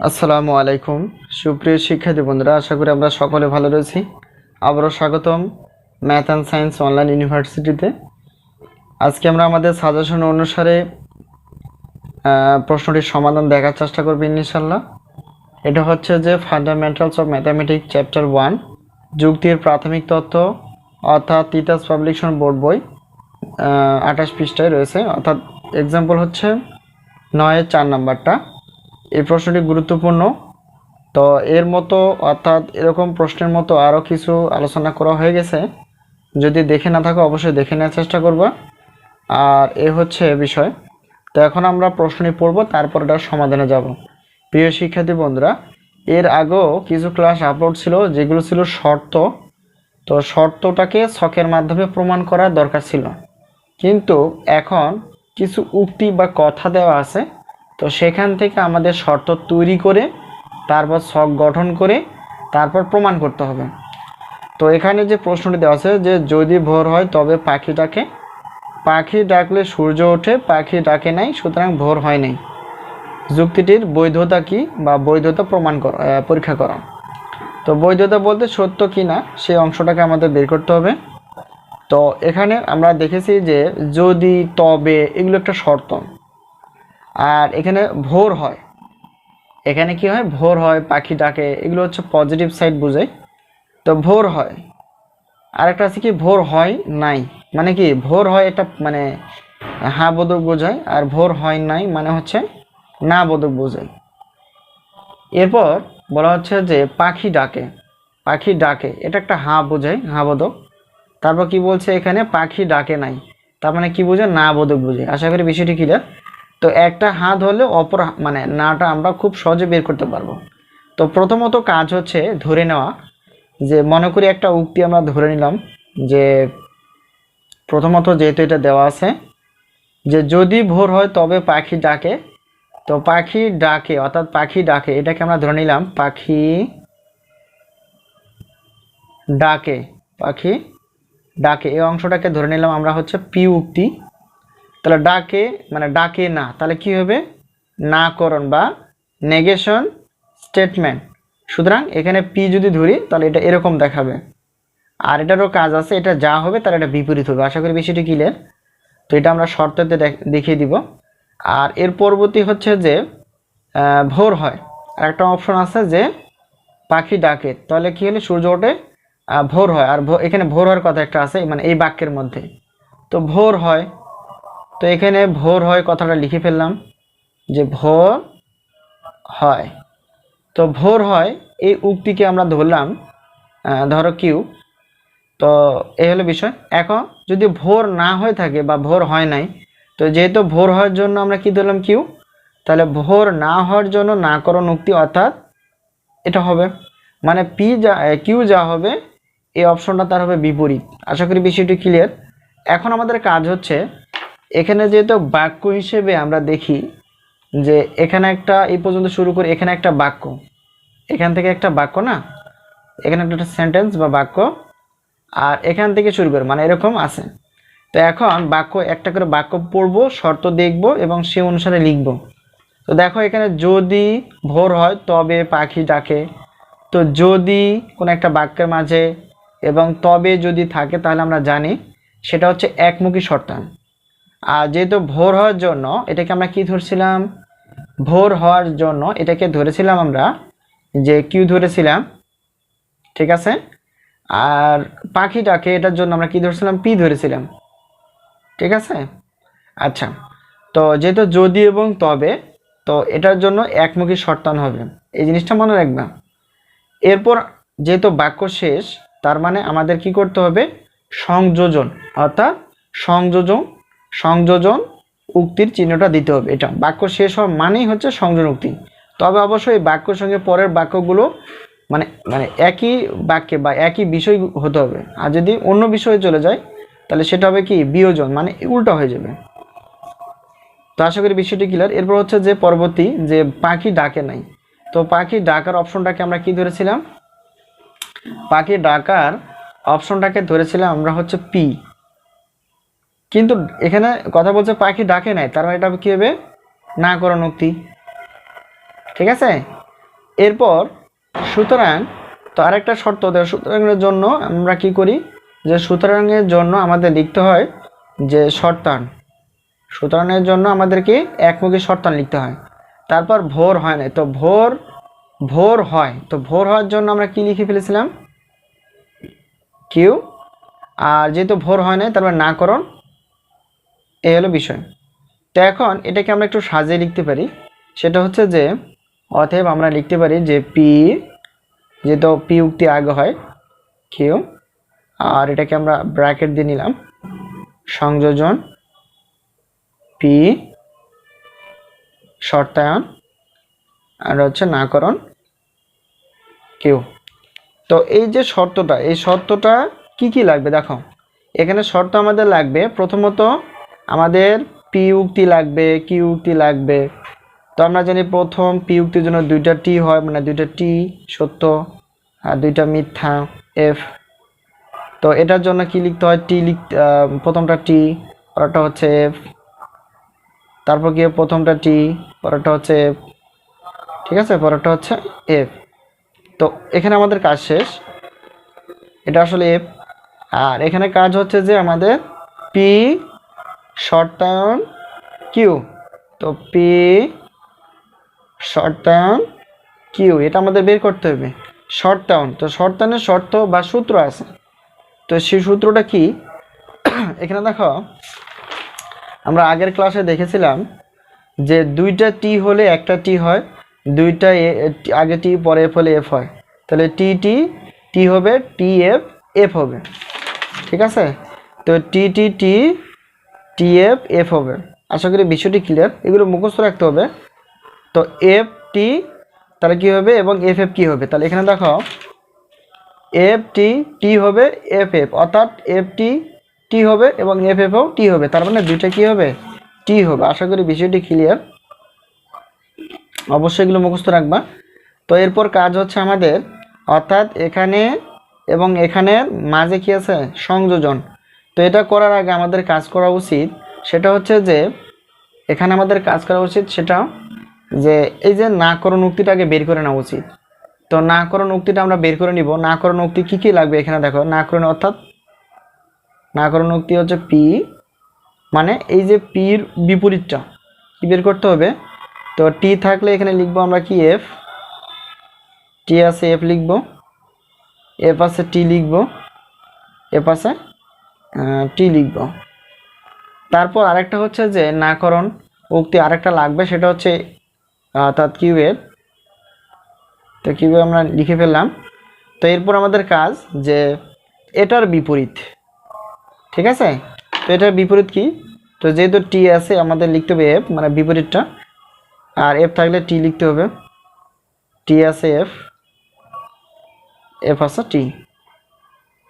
আসসালামু আলাইকুম। সুপ্রিয় শিক্ষার্থী বন্ধুরা, আশা করি আমরা সকলে ভালো রয়েছি। আবারও স্বাগতম ম্যাথ অ্যান্ড সায়েন্স অনলাইন ইউনিভার্সিটিতে। আজকে আমরা আমাদের সাজেশন অনুসারে প্রশ্নটির সমাধান দেখার চেষ্টা করব ইনশাল্লাহ এটা হচ্ছে যে fundamentals of mathematics chapter one যুক্তির প্রাথমিক তত্ত্ব, অর্থাৎ তিতাস পাবলিকেশন বোর্ড বই আঠাশ পৃষ্ঠায় রয়েছে। অর্থাৎ এক্সাম্পল হচ্ছে নয়ের চার নাম্বারটা। এই প্রশ্নটি গুরুত্বপূর্ণ। তো এর মতো অর্থাৎ এরকম প্রশ্নের মতো আরও কিছু আলোচনা করা হয়ে গেছে। যদি দেখে না থাকো, অবশ্যই দেখে নেওয়ার চেষ্টা করবা। আর এ হচ্ছে বিষয়। তো এখন আমরা প্রশ্নটি পড়ব, তারপর এটার সমাধানে যাব। প্রিয় শিক্ষার্থী বন্ধুরা, এর আগেও কিছু ক্লাস আপলোড ছিল, যেগুলো ছিল শর্ত। তো শর্তটাকে ছকের মাধ্যমে প্রমাণ করার দরকার ছিল। কিন্তু এখন কিছু উক্তি বা কথা দেওয়া আছে তো সেখান থেকে আমাদের শর্ত তৈরি করে, তারপর ছক গঠন করে, তারপর প্রমাণ করতে হবে। তো এখানে যে প্রশ্নটি দেওয়া আছে যে যদি ভোর হয় তবে পাখি ডাকে। পাখি ডাকলে সূর্য ওঠে, পাখি ডাকে নাই, সুতরাং ভোর হয় নাই। যুক্তিটির বৈধতা কি বা বৈধতা প্রমাণ কর পরীক্ষা করা। তো বৈধতা বলতে সত্য কি না সেই অংশটাকে আমাদের বের করতে হবে। তো এখানে আমরা দেখেছি যে যদি তবে, এগুলো একটা শর্ত। আর এখানে ভোর হয়। এখানে কি হয়? ভোর হয়, পাখি ডাকে, এগুলো হচ্ছে পজিটিভ সাইড বোঝায়। তো ভোর হয়। আরেকটা আছে কি? ভোর হয় নাই। মানে কি? ভোর হয় এটা মানে হা বোধক বোঝায় আর ভোর হয় নাই মানে হচ্ছে না বোধক বোঝায়। এরপর বলা হচ্ছে যে পাখি ডাকে। পাখি ডাকে। এটা একটা হা বোঝায়, হা বোধক তারপর কি বলছে এখানে? পাখি ডাকে নাই। তার মানে কি বোঝে না বোধক বোঝায়। আশা করি বিষয়টি ক্লিয়ার তো একটা হাত হলে অপর মানে নাটা আমরা খুব সহজে বের করতে পারব। তো প্রথমত কাজ হচ্ছে ধরে নেওয়া, যে মনে করি একটা উক্তি আমরা ধরে নিলাম, যে প্রথমত যেহেতু এটা দেওয়া আছে, যে যদি ভোর হয় তবে পাখি ডাকে। তো পাখি ডাকে, অর্থাৎ পাখি ডাকে, এটাকে আমরা ধরে নিলাম, পাখি ডাকে পাখি ডাকে, এই অংশটাকে ধরে নিলাম আমরা হচ্ছে পি উক্তি। তাহলে ডাকে মানে ডাকে না, তাহলে কি হবে? নাকরণ বা নেগেশন স্টেটমেন্ট সুতরাং এখানে পি যদি ধরি, তাহলে এটা এরকম দেখাবে। আর এটারও কাজ আছে, এটা যা হবে তার এটা বিপরীত হবে। আশা করি বিষয়টি ক্লিয়ার তো এটা আমরা শর্ততে দেখ- দেখিয়ে দিব। আর এর পরবর্তী হচ্ছে যে ভোর হয়। আর একটা অপশন আছে যে, পাখি ডাকে। তাহলে কি হলে সূর্য ওঠে? ভোর হয়। আর এখানে ভোর হওয়ার কথা একটা আছে মানে এই বাক্যের মধ্যে। তো ভোর হয়। তো এখানে ভোর হয় কথাটা লিখে ফেললাম যে ভোর হয়। তো ভোর হয়, এই উক্তিকে আমরা ধরলাম ধরো কিউ তো এই হলো বিষয়। এখন যদি ভোর না হয়ে থাকে বা ভোর হয় নাই, তো যেহেতু ভোর হওয়ার জন্য আমরা কি ধরলাম কিউ তাহলে ভোর না হওয়ার জন্য নাকরণ উক্তি অর্থাৎ এটা হবে। মানে পি যা কিউ যা হবে, এই অপশনটা তার হবে বিপরীত। আশা করি বিষয়টি ক্লিয়ার এখন আমাদের কাজ হচ্ছে এখানে যেহেতু বাক্য হিসেবে আমরা দেখি যে এখানে একটা, এই পর্যন্ত শুরু করে এখানে একটা বাক্য। এখান থেকে একটা বাক্য না? এখানে একটা সেন্টেন্স বা বাক্য। আর এখান থেকে শুরু করে মানে এরকম আছে। তো এখন বাক্য, একটা করে বাক্য পড়ব, শর্ত দেখব এবং সে অনুসারে লিখব। তো দেখো এখানে যদি ভোর হয়, তবে পাখি ডাকে। তো যদি কোনো একটা বাক্যের মাঝে এবং তবে যদি থাকে, তাহলে আমরা জানি সেটা হচ্ছে একমুখী শর্তান। আর যেহেতু ভোর হওয়ার জন্য এটাকে আমরা কি ধরছিলাম? ভোর হওয়ার জন্য এটাকে ধরেছিলাম আমরা যে কিউ ধরেছিলাম, ঠিক আছে? আর পাখিটাকে এটার জন্য আমরা কি ধরেছিলাম? পি ধরেছিলাম, ঠিক আছে? আচ্ছা তো যেহেতু যদি এবং তবে, তো এটার জন্য একমুখী শর্তান হবে। এই জিনিসটা মনে রাখবা। এরপর যেহেতু বাক্য শেষ, তার মানে আমাদের কি করতে হবে? সংযোজন, অর্থাৎ সংযোজন সংযোজন উক্তির চিহ্নটা দিতে হবে এটা। বাক্য শেষ হওয়া মানেই হচ্ছে সংযোজন উক্তি। তবে অবশ্যই বাক্যের সঙ্গে পরের বাক্যগুলো মানে মানে একই বাক্যে বা একই বিষয় হতে হবে। আর যদি অন্য বিষয়ে চলে যায়, তাহলে সেটা হবে কি? বিয়োজন মানে উল্টা হয়ে যাবে। তো আশা করি বিষয়টি ক্লিয়ার এরপর হচ্ছে যে পরবর্তী যে পাখি ডাকে নাই। তো পাখি ডাকার অপশনটাকে আমরা কি ধরেছিলাম? পাখি ডাকার অপশনটাকে ধরেছিলাম আমরা হচ্ছে পি। কিন্তু এখানে কথা বলছে পাখি ডাকে নাই, তার মানে এটা কি হবে? না করণ উক্তি। ঠিক আছে? এরপর, সুতরাং, তো আরেকটা শর্ত দেয় সুতরাংয়ের জন্য আমরা কি করি? যে সুতরাংয়ের জন্য আমাদের লিখতে হয় যে শর্তান। সুতরাংয়ের জন্য আমাদেরকে একমুখী শর্তান লিখতে হয়। তারপর ভোর হয় না, তো ভোর ভোর হয়। তো ভোর হওয়ার জন্য আমরা কি লিখে ফেলেছিলাম? কিউ। আর যেহেতু ভোর হয় নাই তারপর নাকরণ এই হলো বিষয়। তো এখন এটাকে আমরা একটু সাজিয়ে লিখতে পারি। সেটা হচ্ছে যে, অতএব আমরা লিখতে পারি যে পি যেহেতু পি উক্তি আগে হয় কিউ আর এটাকে আমরা ব্র্যাকেট দিয়ে নিলাম। সংযোজন পি শর্তায়ন, আর হচ্ছে নাকরণ কিউ তো এই যে শর্তটা, এই শর্তটা কি কি লাগবে? দেখো, এখানে শর্ত আমাদের লাগবে প্রথমত আমাদের পি উক্তি লাগবে কি উক্তি লাগবে। তো আমরা জানি প্রথম পি উক্তির জন্য দুইটা টি হয় মানে দুইটা টি সত্য আর দুইটা মিথ্যা এফ তো এটার জন্য কি লিখতে হয়? টি লিখ প্রথমটা টি পরেরটা হচ্ছে এফ তারপর গিয়ে প্রথমটা টি পরেরটা হচ্ছে এফ ঠিক আছে? পরেরটা হচ্ছে এফ তো এখানে আমাদের কাজ শেষ। এটা আসলে এফ আর এখানে কাজ হচ্ছে যে আমাদের পি শর্তায়ন কিউ। তো পি শর্তায়ন কিউ। এটা আমাদের বের করতে হবে। শর্তায়ন তো শর্ট শর্তায়নের শর্ত বা সূত্র আছে। তো সেই সূত্রটা কি? এখানে দেখো, আমরা আগের ক্লাসে দেখেছিলাম যে দুইটা টি হলে একটা টি হয়, দুইটা আগে টি, পরে এফ হলে এফ হয়। তাহলে টি টি টি হবে, টি, এফ এফ হবে। ঠিক আছে? তো টি টি টি টি এফ এফ হবে। আশা করি বিষয়টি ক্লিয়ার এগুলো মুখস্থ রাখতে হবে। তো এফ টি তাহলে কী হবে? এবং এফ এফ কী হবে? তাহলে এখানে দেখো এফ টি টি হবে এফ এফ অর্থাৎ এফ টি টি হবে এবং এফ এফও টি হবে। তার মানে দুইটা কী হবে? টি হবে। আশা করি বিষয়টি ক্লিয়ার অবশ্যই এগুলো মুখস্থ রাখবা। তো এরপর কাজ হচ্ছে আমাদের, অর্থাৎ এখানে এবং এখানের মাঝে কি আছে? সংযোজন। তো এটা করার আগে আমাদের কাজ করা উচিত। সেটা হচ্ছে যে, এখানে আমাদের কাজ করা উচিত সেটা যে, এই যে না নাকরণ উক্তিটাকে বের করে নেওয়া উচিত। তো না নাকরণ উক্তিটা আমরা বের করে নিব। নাকরণ উক্তি কী কী লাগবে এখানে দেখো। না নাকরণ অর্থাৎ, না নাকরণ উক্তি হচ্ছে পি মানে এই যে পির বিপরীতটা। কি বের করতে হবে? তো টি থাকলে এখানে লিখব আমরা কি এফ টি আছে এফ লিখব। এফ আছে টি লিখব। এফ আছে টি লিখব? তারপর আরেকটা হচ্ছে যে নাকরণ উক্তি আরেকটা লাগবে, সেটা হচ্ছে অর্থাৎ কিউয়ের তো কিউবে আমরা লিখে ফেললাম। তো এরপর আমাদের কাজ যে এটার বিপরীত। ঠিক আছে? তো এটার বিপরীত কি? তো যেহেতু টি আছে, আমাদের লিখতে হবে এফ মানে বিপরীতটা। আর এফ থাকলে টি লিখতে হবে। টি আছে এফ এফ আছে টি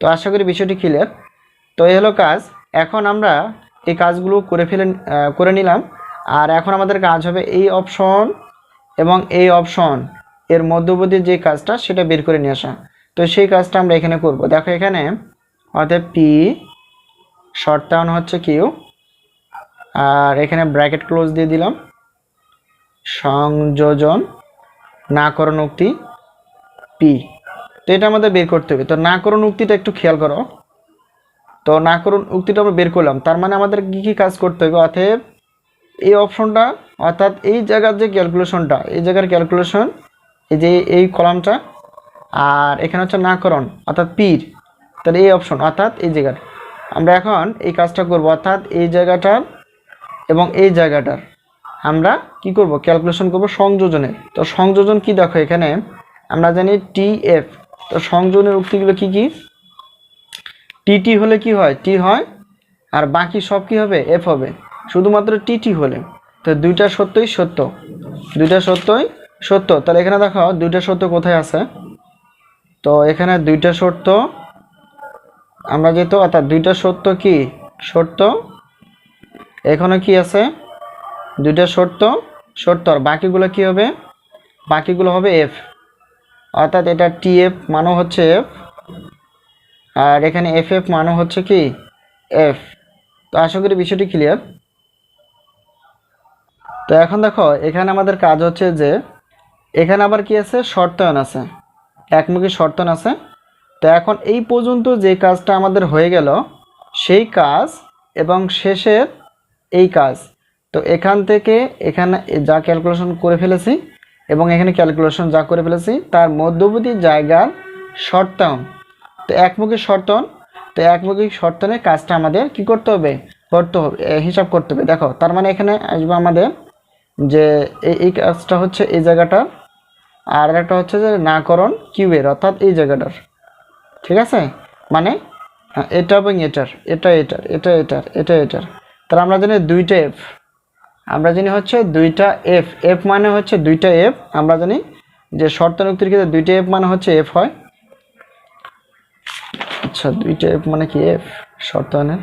তো আশা করি বিষয়টি ক্লিয়ার তো এই হলো কাজ। এখন আমরা এই কাজগুলো করে ফেলে করে নিলাম। আর এখন আমাদের কাজ হবে এই অপশন এবং এই অপশন এর মধ্যবর্তী যে কাজটা সেটা বের করে নিয়ে আসা। তো সেই কাজটা আমরা এখানে করব। দেখো এখানে অর্থাৎ পি শর্টাউন হচ্ছে কিউ আর এখানে ব্র্যাকেট ক্লোজ দিয়ে দিলাম। সংযোজন নাকরণ উক্তি পি তো এটা আমাদের বের করতে হবে। তো নাকরণ উক্তিটা একটু খেয়াল করো। তো না করুন, উক্তিটা আমরা বের করলাম। তার মানে আমাদের কী কী কাজ করতে হবে? অতএব এই অপশনটা, অর্থাৎ এই জায়গার যে ক্যালকুলেশনটা, এই জায়গার ক্যালকুলেশন, এই যে এই কলামটা, আর এখানে হচ্ছে নাকরণ অর্থাৎ পীর। তাহলে এই অপশন, অর্থাৎ এই জায়গার। আমরা এখন এই কাজটা করব, অর্থাৎ এই জায়গাটার এবং এই জায়গাটার। আমরা কি করব? ক্যালকুলেশন করব সংযোজনের। তো সংযোজন কি দেখো এখানে? আমরা জানি টি এফ। তো সংযোজনের উক্তিগুলো কি কি? টিটি হলে কি হয়? টি হয়, আর বাকি সব কি হবে? এফ হবে। শুধুমাত্র টিটি হলে। তো দুইটা সত্যই সত্য। দুইটা সত্যই সত্য। তাহলে এখানে দেখো দুইটা সত্য কোথায় আছে? তো এখানে দুইটা সত্য, আমরা যেহেতু, অর্থাৎ দুইটা সত্য কি? সত্য। এখানে কি আছে? দুইটা সত্য সত্য। আর বাকিগুলো কি হবে? বাকিগুলো হবে এফ অর্থাৎ এটা টি এফ মানে হচ্ছে এফ আর এখানে এফ এফ মানে হচ্ছে কি? এফ তো আশা করি বিষয়টি ক্লিয়ার তো এখন দেখো, এখানে আমাদের কাজ হচ্ছে যে, এখানে আবার কি আছে? শর্তায়ন আছে। একমুখী শর্তায়ন আছে। তো এখন এই পর্যন্ত যে কাজটা আমাদের হয়ে গেল, সেই কাজ এবং শেষের এই কাজ। তো এখান থেকে এখানে যা ক্যালকুলেশন করে ফেলেছি এবং এখানে ক্যালকুলেশন যা করে ফেলেছি, তার মধ্যবর্তী জায়গার শর্তায়ন। তো একমুখী শর্তন তো একমুখী শর্তনের কাজটা আমাদের কি করতে হবে? করতে হবে হিসাব করতে হবে। দেখো তার মানে এখানে আসবে আমাদের যে এই কাজটা হচ্ছে এই জায়গাটার আর একটা হচ্ছে যে নাকরণ কিউয়ের অর্থাৎ এই জায়গাটার। ঠিক আছে? মানে হ্যাঁ, এটা এবং এটার এটা এটার এটা এটার এটা এটার। তাহলে আমরা জানি দুইটা এফ আমরা জানি হচ্ছে দুইটা এফ এফ মানে হচ্ছে দুইটা এফ আমরা জানি যে শর্তানুক্তির ক্ষেত্রে দুইটা এফ মানে হচ্ছে এফ হয়। আচ্ছা দুইটা এফ মানে কি এফ শর্তায়নে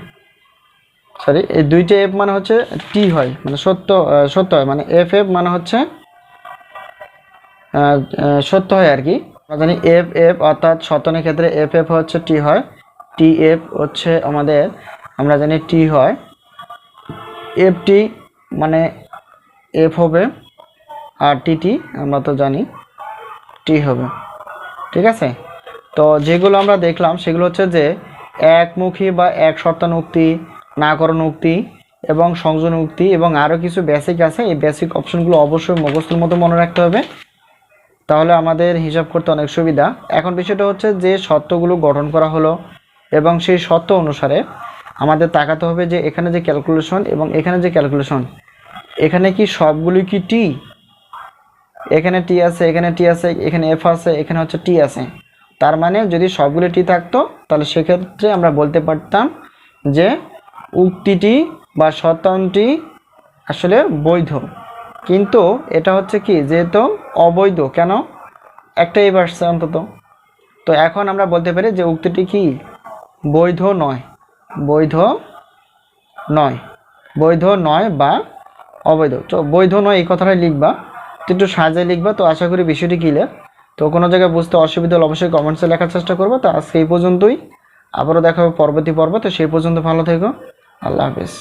সরি এই দুইটা এফ মানে হচ্ছে টি হয় মানে সত্য সত্য হয় মানে এফ এফ মানে হচ্ছে সত্য হয় আর কি। আমরা জানি এফ এফ অর্থাৎ শতনের ক্ষেত্রে এফ এফ হচ্ছে টি হয় টি এফ হচ্ছে আমাদের, আমরা জানি টি হয় এফ টি মানে এফ হবে আর টি টি আমরা তো জানি টি হবে, ঠিক আছে? তো যেগুলো আমরা দেখলাম, সেগুলো হচ্ছে যে একমুখী বা এক শর্তান উক্তি নাকরণ উক্তি এবং সংযোজন উক্তি এবং আরও কিছু বেসিক আছে। এই বেসিক অপশনগুলো অবশ্যই মুখস্থের মতো মনে রাখতে হবে। তাহলে আমাদের হিসাব করতে অনেক সুবিধা। এখন বিষয়টা হচ্ছে যে সত্যগুলো গঠন করা হলো এবং সেই সত্য অনুসারে আমাদের তাকাতে হবে যে এখানে যে ক্যালকুলেশন এবং এখানে যে ক্যালকুলেশন এখানে কি সবগুলি কি টি এখানে টি আছে, এখানে টি আছে, এখানে এফ আছে, এখানে হচ্ছে টি আছে। তার মানে যদি সবগুলি টি থাকতো, তাহলে সেক্ষেত্রে আমরা বলতে পারতাম যে উক্তিটি বা শতাংশটি আসলে বৈধ। কিন্তু এটা হচ্ছে কি, যেহেতু অবৈধ, কেন? একটাই আসছে অন্তত। তো এখন আমরা বলতে পারি যে উক্তিটি কি? বৈধ নয়। বৈধ নয়। বৈধ নয় বা অবৈধ। তো বৈধ নয় এই কথাটাই লিখবা। একটু সাজায় লিখবা। তো আশা করি বিষয়টি ক্লিয়ার তো কোনো জায়গায় বুঝতে অসুবিধা হলে অবশ্যই কমেন্টসে লেখার চেষ্টা করব। তো আজকে এই পর্যন্তই। আবারও দেখা হবে পরবর্তী পর্ব। তো সেই পর্যন্ত ভালো থেকো। আল্লাহ হাফেজ।